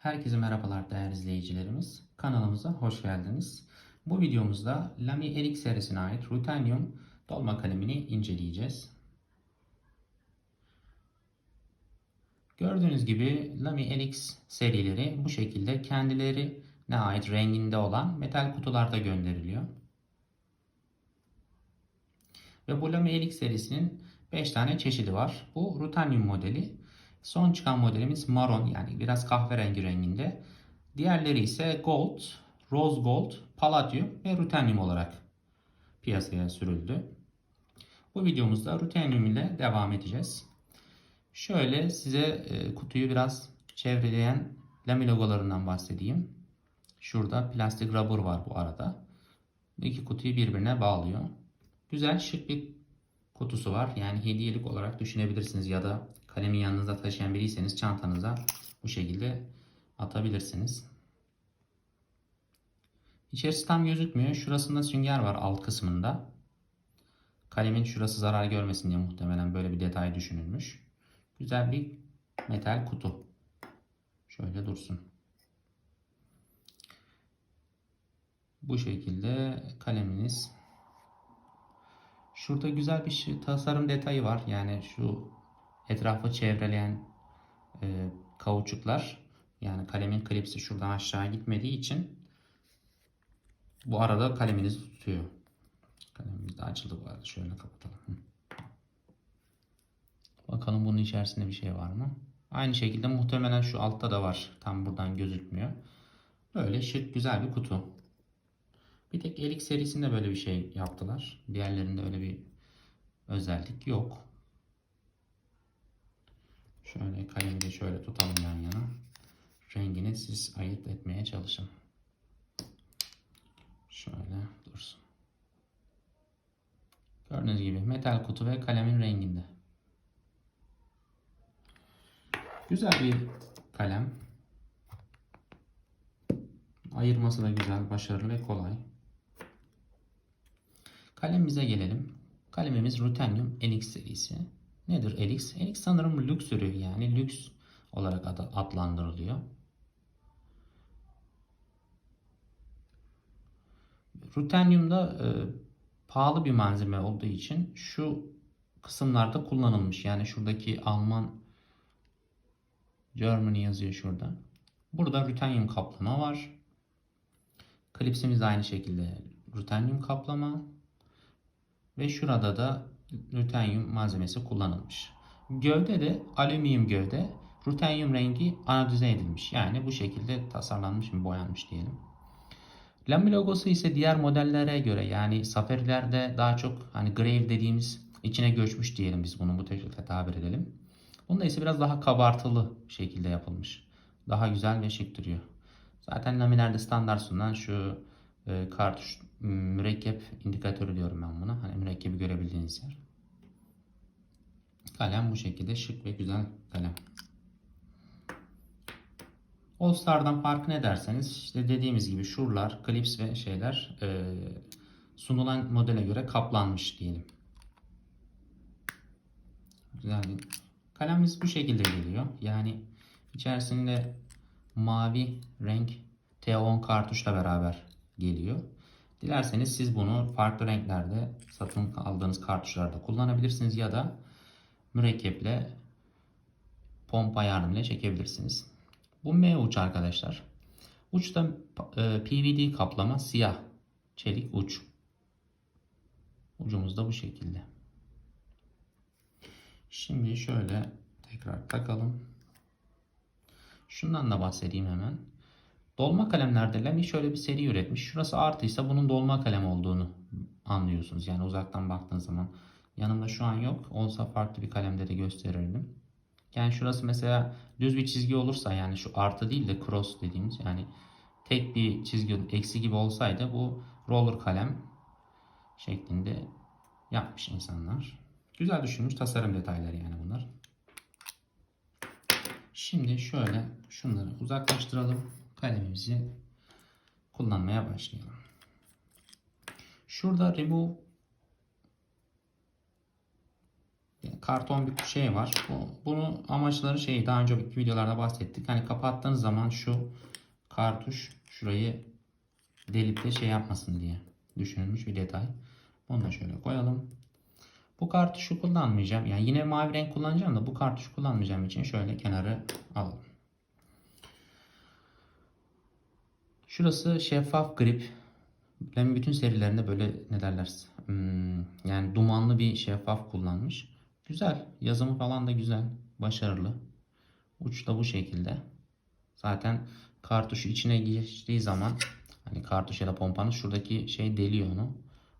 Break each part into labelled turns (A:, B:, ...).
A: Herkese merhabalar değerli izleyicilerimiz. Kanalımıza hoş geldiniz. Bu videomuzda Lamy Erik serisine ait Ruthenium dolma kalemini inceleyeceğiz. Gördüğünüz gibi Lamy Elix serileri bu şekilde kendilerine ait renginde olan metal kutularda gönderiliyor. Ve bu Lamy Elix serisinin 5 tane çeşidi var. Bu Ruthenium modeli. Son çıkan modelimiz maron yani biraz kahverengi renginde. Diğerleri ise gold, rose gold, palladium ve ruthenium olarak piyasaya sürüldü. Bu videomuzda ruthenium ile devam edeceğiz. Şöyle size e, kutuyu biraz çevreleyen lami logolarından bahsedeyim. Şurada plastik rubber var bu arada. İki kutuyu birbirine bağlıyor. Güzel şık bir kutusu var. Yani hediyelik olarak düşünebilirsiniz ya da kalemi yanınızda taşıyan biriyseniz çantanıza bu şekilde atabilirsiniz. İçerisi tam gözükmüyor. Şurasında sünger var alt kısmında. Kalemin şurası zarar görmesin diye muhtemelen böyle bir detay düşünülmüş. Güzel bir metal kutu. Şöyle dursun. Bu şekilde kaleminiz. Şurada güzel bir şey, tasarım detayı var. Yani şu etrafı çevreleyen e, kauçuklar yani kalemin klipsi şuradan aşağı gitmediği için bu arada kaleminizi tutuyor. Kalemimiz de açıldı bu arada. Şöyle kapatalım. Hı. Bakalım bunun içerisinde bir şey var mı? Aynı şekilde muhtemelen şu altta da var. Tam buradan gözükmüyor. Böyle şık güzel bir kutu. Bir tek Elik serisinde böyle bir şey yaptılar. Diğerlerinde öyle bir özellik yok. Şöyle kalemi de şöyle tutalım yan yana. Rengini siz ayırt etmeye çalışın. Şöyle dursun. Gördüğünüz gibi metal kutu ve kalemin renginde. Güzel bir kalem. Ayırması da güzel, başarılı ve kolay. Kalemimize gelelim. Kalemimiz Ruthenium Elix serisi. Nedir Elix? Elix sanırım lüks ürün yani lüks olarak adlandırılıyor. Ruthenium da e, pahalı bir malzeme olduğu için şu kısımlarda kullanılmış. Yani şuradaki Alman Germany yazıyor şurada. Burada ruthenium kaplama var. Klipsimiz aynı şekilde ruthenium kaplama. Ve şurada da ruthenium malzemesi kullanılmış. Gövde de alüminyum gövde. Ruthenium rengi anodize edilmiş. Yani bu şekilde tasarlanmış mı boyanmış diyelim. Lamy logosu ise diğer modellere göre yani safarilerde daha çok hani grave dediğimiz içine göçmüş diyelim biz bunu bu şekilde tabir edelim. Bunda ise biraz daha kabartılı şekilde yapılmış. Daha güzel ve şık duruyor. Zaten laminerde standart sunulan şu e, kartuş mürekkep indikatörü diyorum ben buna. Hani mürekkebi görebildiğiniz yer. Kalem bu şekilde şık ve güzel kalem. All Star'dan farkı ne derseniz işte dediğimiz gibi şuralar, klips ve şeyler e, sunulan modele göre kaplanmış diyelim. Güzel bir kalemimiz bu şekilde geliyor. Yani içerisinde mavi renk T10 kartuşla beraber geliyor. Dilerseniz siz bunu farklı renklerde satın aldığınız kartuşlarda kullanabilirsiniz ya da mürekkeple pompa yardımıyla çekebilirsiniz. Bu M uç arkadaşlar. Uçta e, PVD kaplama siyah çelik uç. Ucumuz da bu şekilde. Şimdi şöyle tekrar takalım. Şundan da bahsedeyim hemen. Dolma kalemlerde Lamy şöyle bir seri üretmiş. Şurası artıysa bunun dolma kalem olduğunu anlıyorsunuz. Yani uzaktan baktığınız zaman. Yanımda şu an yok. Olsa farklı bir kalemde de gösterirdim. Yani şurası mesela düz bir çizgi olursa yani şu artı değil de cross dediğimiz yani tek bir çizgi eksi gibi olsaydı bu roller kalem şeklinde yapmış insanlar. Güzel düşünmüş tasarım detayları yani bunlar. Şimdi şöyle şunları uzaklaştıralım. Kalemimizi kullanmaya başlayalım. Şurada remove karton bir şey var. Bu, bunu amaçları şey daha önceki videolarda bahsettik. Hani kapattığınız zaman şu kartuş şurayı delip de şey yapmasın diye düşünülmüş bir detay. Bunu da şöyle koyalım. Bu kartuşu kullanmayacağım. Yani yine mavi renk kullanacağım da bu kartuşu kullanmayacağım için şöyle kenarı alalım. Şurası şeffaf grip. Ben bütün serilerinde böyle ne derler hmm, yani dumanlı bir şeffaf kullanmış. Güzel. Yazımı falan da güzel. Başarılı. Uç da bu şekilde. Zaten kartuşu içine geçtiği zaman hani kartuş ya da pompanın şuradaki şey deliyor onu.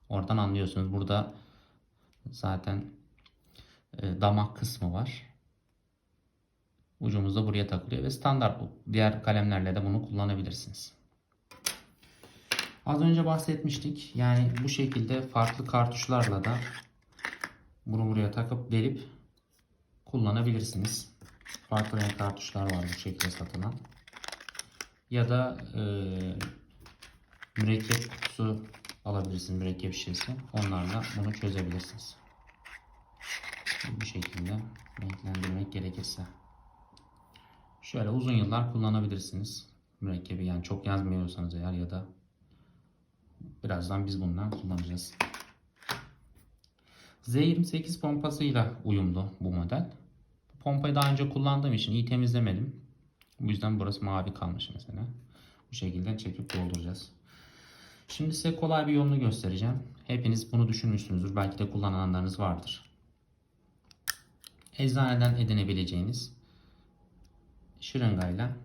A: Oradan anlıyorsunuz. Burada zaten e, damak kısmı var. Ucumuz da buraya takılıyor ve standart bu. Diğer kalemlerle de bunu kullanabilirsiniz. Az önce bahsetmiştik. Yani bu şekilde farklı kartuşlarla da bunu buraya takıp delip kullanabilirsiniz. Farklı renk kartuşlar var bu şekilde satılan. Ya da e, mürekkep kutusu alabilirsiniz. Mürekkep şişesi. Onlarla bunu çözebilirsiniz. Bu şekilde renklendirmek gerekirse. Şöyle uzun yıllar kullanabilirsiniz. Mürekkebi yani çok yazmıyorsanız eğer ya da birazdan biz bundan kullanacağız. Z28 pompasıyla uyumlu bu model. Pompayı daha önce kullandığım için iyi temizlemedim. Bu yüzden burası mavi kalmış mesela. Bu şekilde çekip dolduracağız. Şimdi size kolay bir yolunu göstereceğim. Hepiniz bunu düşünmüşsünüzdür. Belki de kullananlarınız vardır. Eczaneden edinebileceğiniz şırıngayla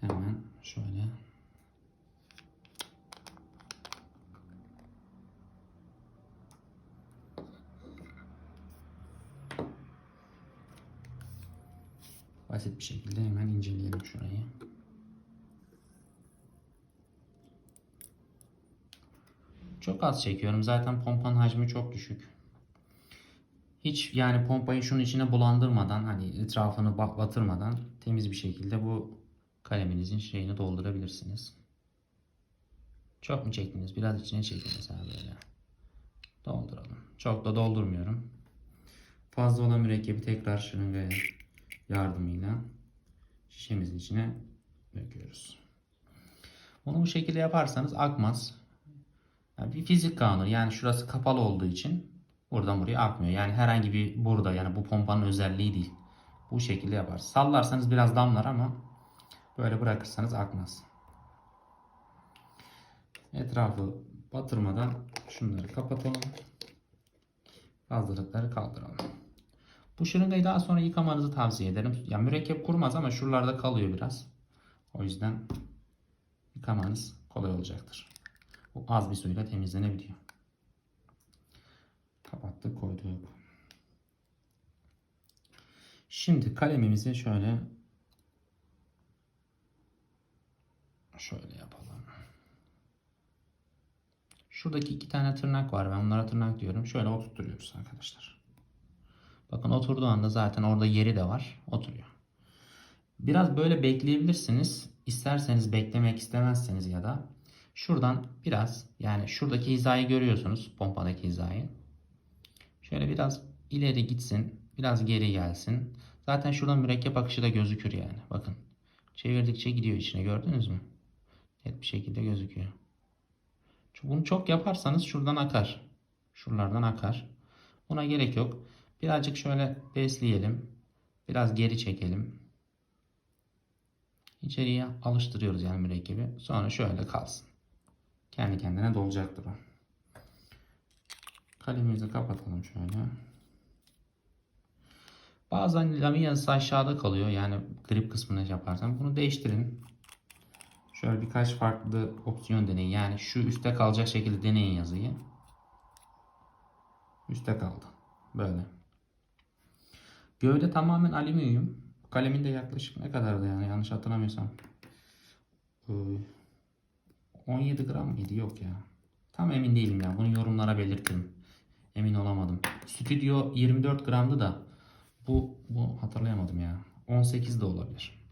A: hemen şöyle basit bir şekilde hemen inceleyelim şurayı. Çok az çekiyorum. Zaten pompanın hacmi çok düşük. Hiç yani pompayı şunun içine bulandırmadan hani etrafını batırmadan temiz bir şekilde bu kaleminizin şeyini doldurabilirsiniz. Çok mu çektiniz? Biraz içine çekin mesela böyle. Dolduralım. Çok da doldurmuyorum. Fazla olan mürekkebi tekrar şırıngaya yardımıyla şişemizin içine döküyoruz. Bunu bu şekilde yaparsanız akmaz. Yani bir fizik kanunu yani şurası kapalı olduğu için buradan buraya akmıyor. Yani herhangi bir burada yani bu pompanın özelliği değil. Bu şekilde yapar. Sallarsanız biraz damlar ama böyle bırakırsanız akmaz. Etrafı batırmadan şunları kapatalım. Fazlalıkları kaldıralım. Bu şırıngayı daha sonra yıkamanızı tavsiye ederim. Ya mürekkep kurmaz ama şuralarda kalıyor biraz. O yüzden yıkamanız kolay olacaktır. Bu az bir suyla temizlenebiliyor. Kapattık koyduk. Şimdi kalemimizi şöyle şöyle yapalım. Şuradaki iki tane tırnak var. Ben bunlara tırnak diyorum. Şöyle oturtuyoruz arkadaşlar. Bakın oturduğu anda zaten orada yeri de var. Oturuyor. Biraz böyle bekleyebilirsiniz. İsterseniz beklemek istemezseniz ya da şuradan biraz yani şuradaki hizayı görüyorsunuz. Pompadaki hizayı. Şöyle biraz ileri gitsin. Biraz geri gelsin. Zaten şuradan mürekkep akışı da gözükür yani. Bakın. Çevirdikçe gidiyor içine gördünüz mü? Net bir şekilde gözüküyor. Bunu çok yaparsanız şuradan akar. Şuralardan akar. Buna gerek yok. Birazcık şöyle besleyelim. Biraz geri çekelim. İçeriye alıştırıyoruz yani mürekkebi. Sonra şöyle kalsın. Kendi kendine dolacaktır o. Kalemimizi kapatalım şöyle. Bazen laminası aşağıda kalıyor. Yani grip kısmını yaparsan bunu değiştirin. Şöyle birkaç farklı opsiyon deneyin. Yani şu üstte kalacak şekilde deneyin yazıyı. Üste kaldı. Böyle. Gövde tamamen alüminyum. Kalemin de yaklaşık ne kadardı yani yanlış hatırlamıyorsam. 17 gram mıydı? Yok ya. Tam emin değilim ya. Bunu yorumlara belirtin. Emin olamadım. Stüdyo 24 gramdı da bu, bu hatırlayamadım ya. 18 de olabilir.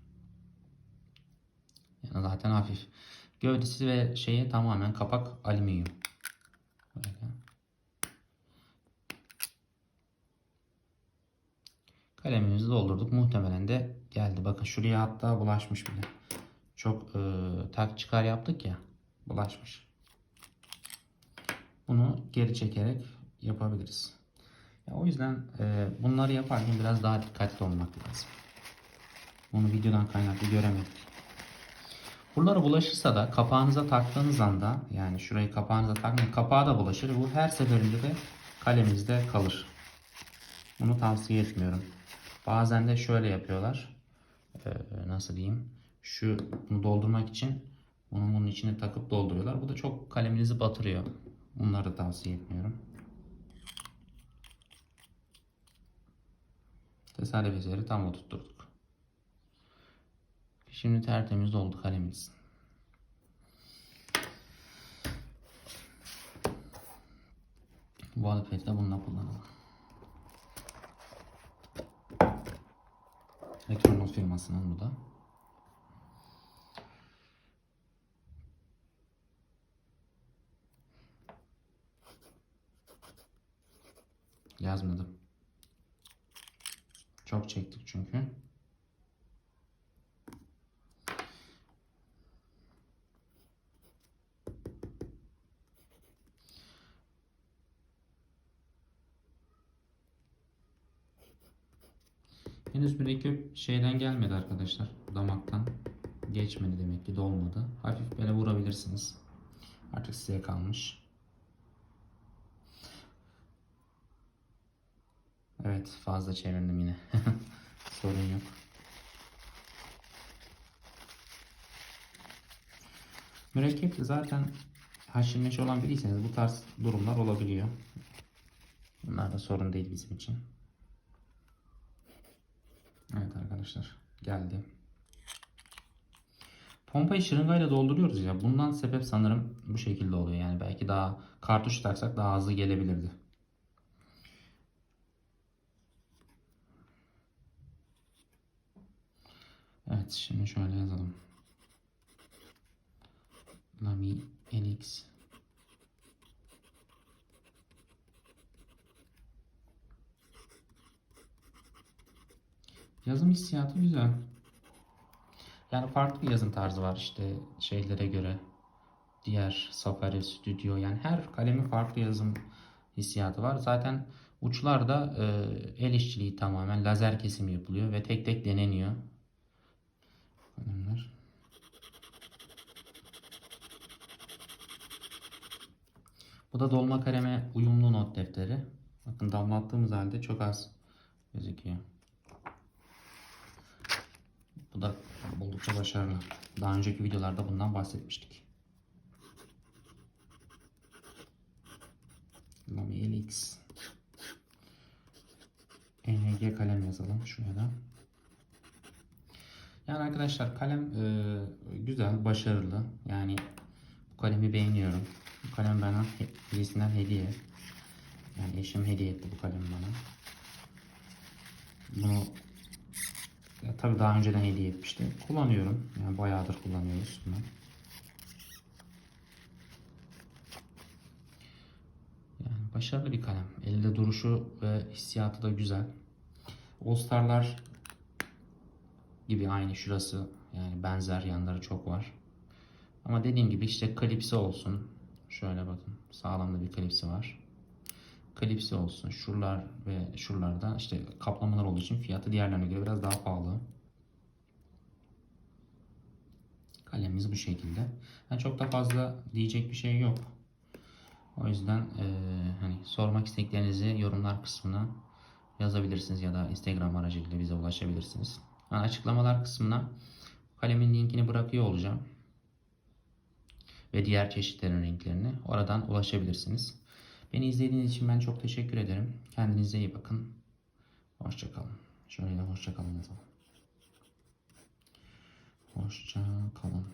A: Yani zaten hafif. Gövdesi ve şeyi tamamen kapak alüminyum. Böyle. Kalemimizi doldurduk. Muhtemelen de geldi. Bakın şuraya hatta bulaşmış bile. Çok e, tak çıkar yaptık ya. Bulaşmış. Bunu geri çekerek yapabiliriz. Ya o yüzden e, bunları yaparken biraz daha dikkatli olmak lazım. Bunu videodan kaynaklı göremedik. Buralara bulaşırsa da kapağınıza taktığınız anda yani şurayı kapağınıza takmayın kapağa da bulaşır. Bu her seferinde de kaleminizde kalır. Bunu tavsiye etmiyorum. Bazen de şöyle yapıyorlar. Ee, nasıl diyeyim? Şu bunu doldurmak için bunu bunun içine takıp dolduruyorlar. Bu da çok kaleminizi batırıyor. Bunları da tavsiye etmiyorum. Tesadüf eseri tam oturtturduk. Şimdi tertemiz oldu kalemimiz. De bununla kullanalım. Ekronos firmasının bu da. Yazmadım. Çok çektik çünkü. Henüz mürekkep şeyden gelmedi arkadaşlar. Damaktan geçmedi demek ki dolmadı. Hafif böyle vurabilirsiniz. Artık size kalmış. Evet fazla çevirdim yine. Sorun yok. Mürekkep zaten haşır neşir olan biriyseniz bu tarz durumlar olabiliyor. Bunlar da sorun değil bizim için. Evet arkadaşlar geldi. Pompayı şırıngayla dolduruyoruz ya. Bundan sebep sanırım bu şekilde oluyor. Yani belki daha kartuş taksak daha hızlı gelebilirdi. Evet şimdi şöyle yazalım. Lamy LX Yazım hissiyatı güzel. Yani farklı bir yazım tarzı var işte şeylere göre. Diğer Safari, Studio yani her kalemin farklı yazım hissiyatı var. Zaten uçlarda e, el işçiliği tamamen lazer kesimi yapılıyor ve tek tek deneniyor. Kalemler. Bu da dolma kaleme uyumlu not defteri. Bakın damlattığımız halde çok az gözüküyor. Bu da oldukça başarılı. Daha önceki videolarda bundan bahsetmiştik. Lamy LX ENG kalem yazalım şuraya da. Yani arkadaşlar kalem e, güzel, başarılı. Yani bu kalemi beğeniyorum. Bu kalem bana birisinden hediye. Yani eşim hediye etti bu kalemi bana. Bunu ya, tabii daha önceden hediye etmişti. Kullanıyorum. Yani bayağıdır kullanıyoruz bunu. Yani başarılı bir kalem. Elde duruşu ve hissiyatı da güzel. All Star'lar gibi aynı şurası yani benzer yanları çok var. Ama dediğim gibi işte klipsi olsun. Şöyle bakın sağlamda bir klipsi var. Klipsi olsun. Şuralar ve şuralarda işte kaplamalar olduğu için fiyatı diğerlerine göre biraz daha pahalı. Kalemimiz bu şekilde. Yani çok da fazla diyecek bir şey yok. O yüzden e, hani sormak isteklerinizi yorumlar kısmına yazabilirsiniz ya da Instagram aracılığıyla bize ulaşabilirsiniz. Yani açıklamalar kısmına kalemin linkini bırakıyor olacağım. Ve diğer çeşitlerin renklerini oradan ulaşabilirsiniz. Beni izlediğiniz için ben çok teşekkür ederim. Kendinize iyi bakın. Hoşçakalın. Şöyle hoşçakalın yazalım. Hoşça kalın.